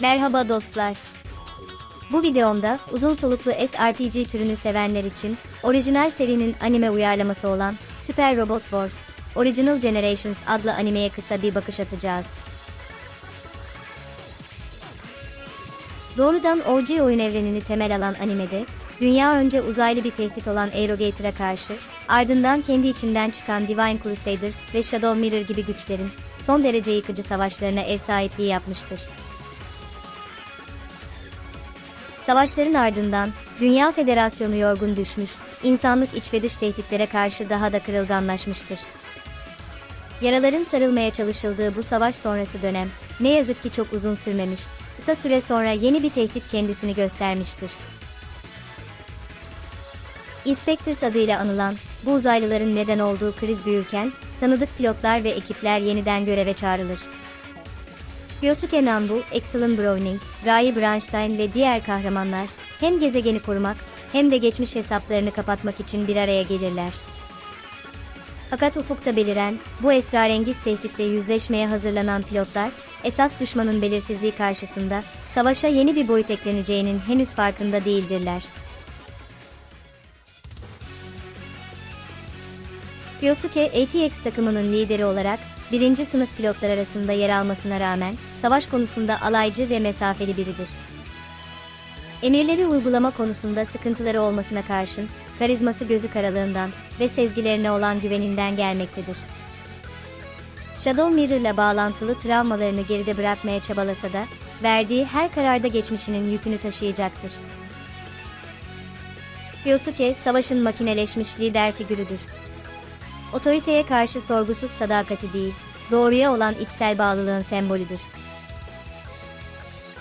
Merhaba dostlar. Bu videomda uzun soluklu SRPG türünü sevenler için orijinal serinin anime uyarlaması olan Super Robot Wars Original Generations adlı animeye kısa bir bakış atacağız. Doğrudan OG oyun evrenini temel alan animede, dünya önce uzaylı bir tehdit olan Aerogator'a karşı, ardından kendi içinden çıkan Divine Crusaders ve Shadow Mirror gibi güçlerin son derece yıkıcı savaşlarına ev sahipliği yapmıştır. Savaşların ardından Dünya Federasyonu yorgun düşmüş, insanlık iç ve dış tehditlere karşı daha da kırılganlaşmıştır. Yaraların sarılmaya çalışıldığı bu savaş sonrası dönem, ne yazık ki çok uzun sürmemiş, kısa süre sonra yeni bir tehdit kendisini göstermiştir. Inspectors adıyla anılan, bu uzaylıların neden olduğu kriz büyürken, tanıdık pilotlar ve ekipler yeniden göreve çağrılır. Ryosuke Nambu, Excellent Browning, Rai Bronstein ve diğer kahramanlar, hem gezegeni korumak, hem de geçmiş hesaplarını kapatmak için bir araya gelirler. Fakat ufukta beliren, bu esrarengiz tehditle yüzleşmeye hazırlanan pilotlar, esas düşmanın belirsizliği karşısında, savaşa yeni bir boyut ekleneceğinin henüz farkında değildirler. Ryosuke, ATX takımının lideri olarak, birinci sınıf pilotlar arasında yer almasına rağmen, savaş konusunda alaycı ve mesafeli biridir. Emirleri uygulama konusunda sıkıntıları olmasına karşın, karizması gözü karalığından ve sezgilerine olan güveninden gelmektedir. Shadow Mirror'la bağlantılı travmalarını geride bırakmaya çabalasa da, verdiği her kararda geçmişinin yükünü taşıyacaktır. Ryosuke, savaşın makineleşmiş lider figürüdür. Otoriteye karşı sorgusuz sadakati değil, doğruya olan içsel bağlılığın sembolüdür.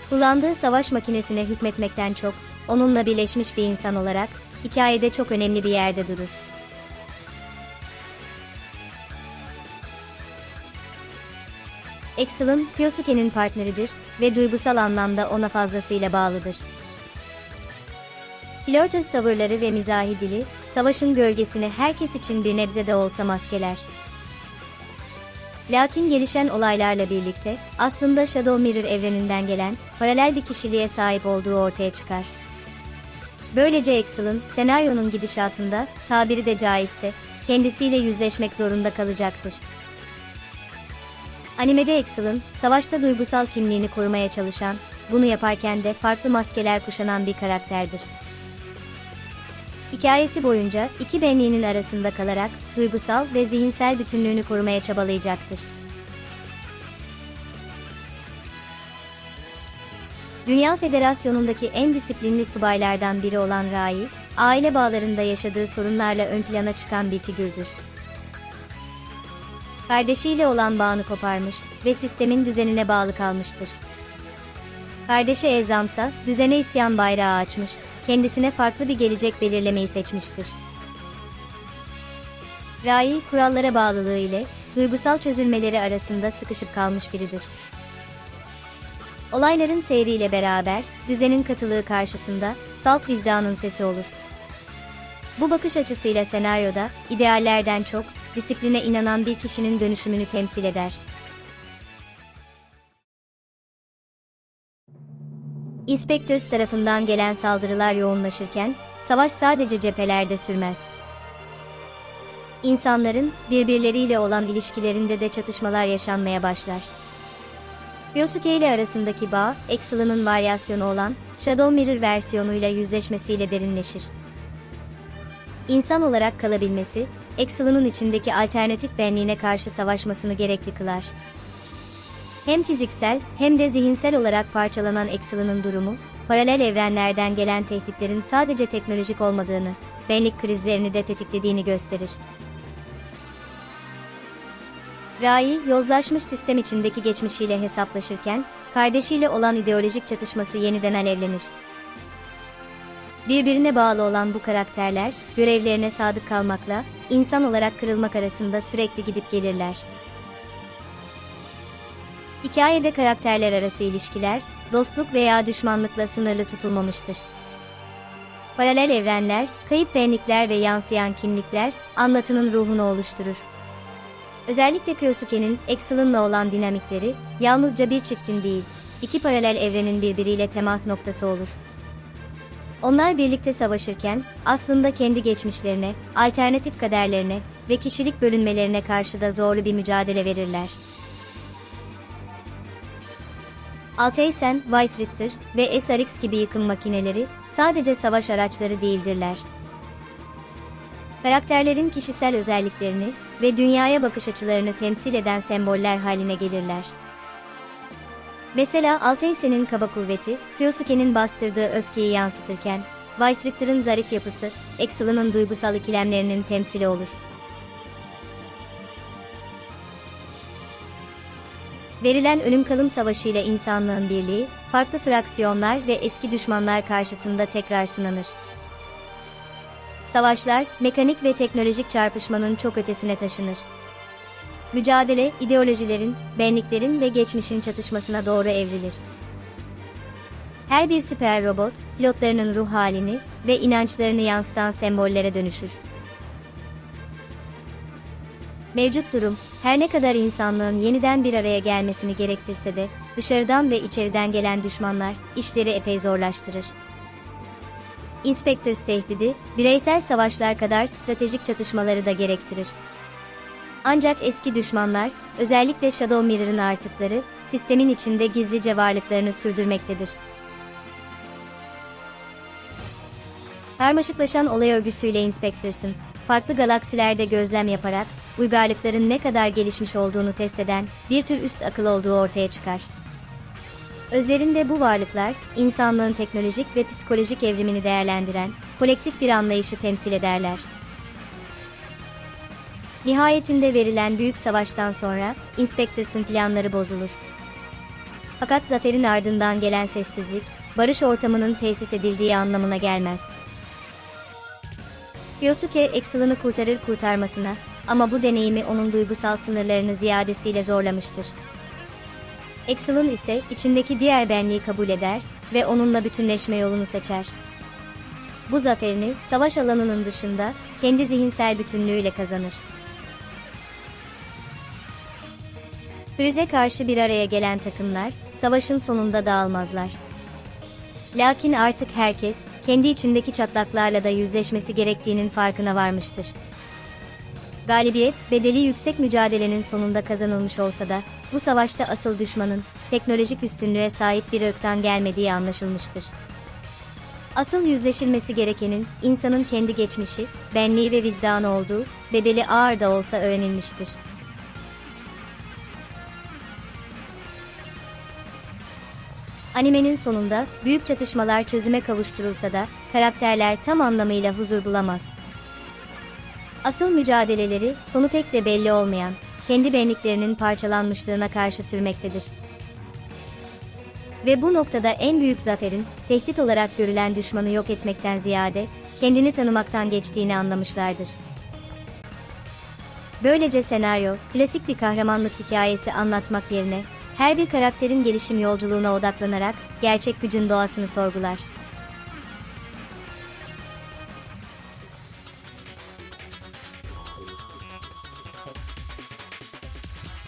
Kullandığı savaş makinesine hükmetmekten çok, onunla birleşmiş bir insan olarak, hikayede çok önemli bir yerde durur. Excellent, Kyosuke'nin partneridir ve duygusal anlamda ona fazlasıyla bağlıdır. Flörtöz tavırları ve mizahi dili, savaşın gölgesini herkes için bir nebze de olsa maskeler. Lakin gelişen olaylarla birlikte, aslında Shadow Mirror evreninden gelen, paralel bir kişiliğe sahip olduğu ortaya çıkar. Böylece Excellent, senaryonun gidişatında, tabiri de caizse, kendisiyle yüzleşmek zorunda kalacaktır. Animede Excellent, savaşta duygusal kimliğini korumaya çalışan, bunu yaparken de farklı maskeler kuşanan bir karakterdir. Hikayesi boyunca iki benliğinin arasında kalarak duygusal ve zihinsel bütünlüğünü korumaya çabalayacaktır. Dünya Federasyonu'ndaki en disiplinli subaylardan biri olan Rai, aile bağlarında yaşadığı sorunlarla ön plana çıkan bir figürdür. Kardeşiyle olan bağını koparmış ve sistemin düzenine bağlı kalmıştır. Kardeşi Ezamsa, düzene isyan bayrağı açmış kendisine farklı bir gelecek belirlemeyi seçmiştir. Rai, kurallara bağlılığı ile duygusal çözülmeleri arasında sıkışıp kalmış biridir. Olayların seyriyle beraber, düzenin katılığı karşısında, salt vicdanın sesi olur. Bu bakış açısıyla senaryoda, ideallerden çok, disipline inanan bir kişinin dönüşümünü temsil eder. Inspectors tarafından gelen saldırılar yoğunlaşırken, savaş sadece cephelerde sürmez. İnsanların birbirleriyle olan ilişkilerinde de çatışmalar yaşanmaya başlar. Yosuke ile arasındaki bağ, Excellent'ın varyasyonu olan Shadow Mirror versiyonuyla yüzleşmesiyle derinleşir. İnsan olarak kalabilmesi, Excellent'ın içindeki alternatif benliğine karşı savaşmasını gerekli kılar. Hem fiziksel hem de zihinsel olarak parçalanan Excellent'ın durumu, paralel evrenlerden gelen tehditlerin sadece teknolojik olmadığını, benlik krizlerini de tetiklediğini gösterir. Rai, yozlaşmış sistem içindeki geçmişiyle hesaplaşırken, kardeşiyle olan ideolojik çatışması yeniden alevlenir. Birbirine bağlı olan bu karakterler, görevlerine sadık kalmakla, insan olarak kırılmak arasında sürekli gidip gelirler. Hikayede karakterler arası ilişkiler, dostluk veya düşmanlıkla sınırlı tutulmamıştır. Paralel evrenler, kayıp benlikler ve yansıyan kimlikler, anlatının ruhunu oluşturur. Özellikle Kyosuke'nin Excellent'la olan dinamikleri, yalnızca bir çiftin değil, iki paralel evrenin birbiriyle temas noktası olur. Onlar birlikte savaşırken aslında kendi geçmişlerine, alternatif kaderlerine ve kişilik bölünmelerine karşı da zorlu bir mücadele verirler. Altaysen, Weissritter ve SRX gibi yıkım makineleri sadece savaş araçları değildirler. Karakterlerin kişisel özelliklerini ve dünyaya bakış açılarını temsil eden semboller haline gelirler. Mesela Altaysen'in kaba kuvveti, Kyosuke'nin bastırdığı öfkeyi yansıtırken, Weissritter'ın zarif yapısı, Excel'ın duygusal ikilemlerinin temsili olur. Verilen ölüm kalım savaşı ile insanlığın birliği, farklı fraksiyonlar ve eski düşmanlar karşısında tekrar sınanır. Savaşlar, mekanik ve teknolojik çarpışmanın çok ötesine taşınır. Mücadele, ideolojilerin, benliklerin ve geçmişin çatışmasına doğru evrilir. Her bir süper robot, pilotlarının ruh halini ve inançlarını yansıtan sembollere dönüşür. Mevcut durum, her ne kadar insanlığın yeniden bir araya gelmesini gerektirse de, dışarıdan ve içeriden gelen düşmanlar, işleri epey zorlaştırır. Inspectors tehdidi, bireysel savaşlar kadar stratejik çatışmaları da gerektirir. Ancak eski düşmanlar, özellikle Shadow Mirror'ın artıkları, sistemin içinde gizlice varlıklarını sürdürmektedir. Karmaşıklaşan olay örgüsüyle Inspectors'ın, farklı galaksilerde gözlem yaparak, uygarlıkların ne kadar gelişmiş olduğunu test eden, bir tür üst akıl olduğu ortaya çıkar. Özlerinde bu varlıklar, insanlığın teknolojik ve psikolojik evrimini değerlendiren, kolektif bir anlayışı temsil ederler. Nihayetinde verilen büyük savaştan sonra, Inspectors'ın planları bozulur. Fakat zaferin ardından gelen sessizlik, barış ortamının tesis edildiği anlamına gelmez. Yosuke, Excel'ını kurtarır kurtarmasına, ama bu deneyimi onun duygusal sınırlarını ziyadesiyle zorlamıştır. Excel'ın ise içindeki diğer benliği kabul eder ve onunla bütünleşme yolunu seçer. Bu zaferini savaş alanının dışında kendi zihinsel bütünlüğüyle kazanır. Krize karşı bir araya gelen takımlar savaşın sonunda dağılmazlar. Lakin artık herkes kendi içindeki çatlaklarla da yüzleşmesi gerektiğinin farkına varmıştır. Galibiyet, bedeli yüksek mücadelenin sonunda kazanılmış olsa da, bu savaşta asıl düşmanın, teknolojik üstünlüğe sahip bir ırktan gelmediği anlaşılmıştır. Asıl yüzleşilmesi gerekenin, insanın kendi geçmişi, benliği ve vicdanı olduğu, bedeli ağır da olsa öğrenilmiştir. Animenin sonunda, büyük çatışmalar çözüme kavuşturulsa da, karakterler tam anlamıyla huzur bulamaz. Asıl mücadeleleri, sonu pek de belli olmayan, kendi benliklerinin parçalanmışlığına karşı sürmektedir. Ve bu noktada en büyük zaferin, tehdit olarak görülen düşmanı yok etmekten ziyade, kendini tanımaktan geçtiğini anlamışlardır. Böylece senaryo, klasik bir kahramanlık hikayesi anlatmak yerine, her bir karakterin gelişim yolculuğuna odaklanarak, gerçek gücün doğasını sorgular.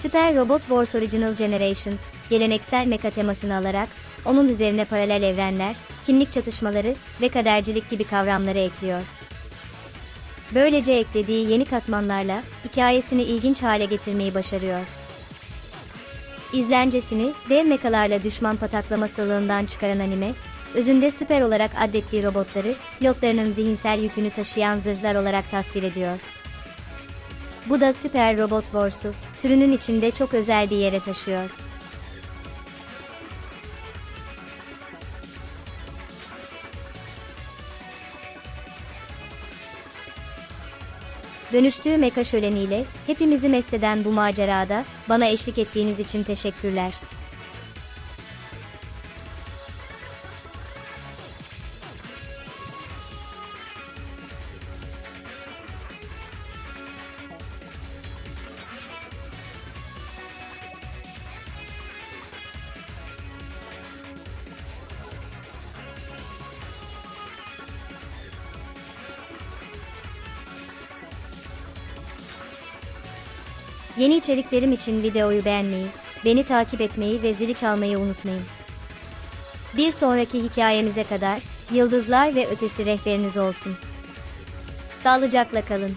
Super Robot Wars Original Generations, geleneksel meka temasını alarak, onun üzerine paralel evrenler, kimlik çatışmaları ve kadercilik gibi kavramları ekliyor. Böylece eklediği yeni katmanlarla, hikayesini ilginç hale getirmeyi başarıyor. İzlencesini, dev mekalarla düşman pataklamasılığından çıkaran anime, özünde süper olarak adettiği robotları, pilotlarının zihinsel yükünü taşıyan zırhlar olarak tasvir ediyor. Bu da Süper Robot Wars'u, türünün içinde çok özel bir yere taşıyor. Dönüştüğü meka şöleniyle hepimizi mest eden bu macerada bana eşlik ettiğiniz için teşekkürler. Yeni içeriklerim için videoyu beğenmeyi, beni takip etmeyi ve zili çalmayı unutmayın. Bir sonraki hikayemize kadar Yıldızlar ve Ötesi rehberiniz olsun. Sağlıcakla kalın.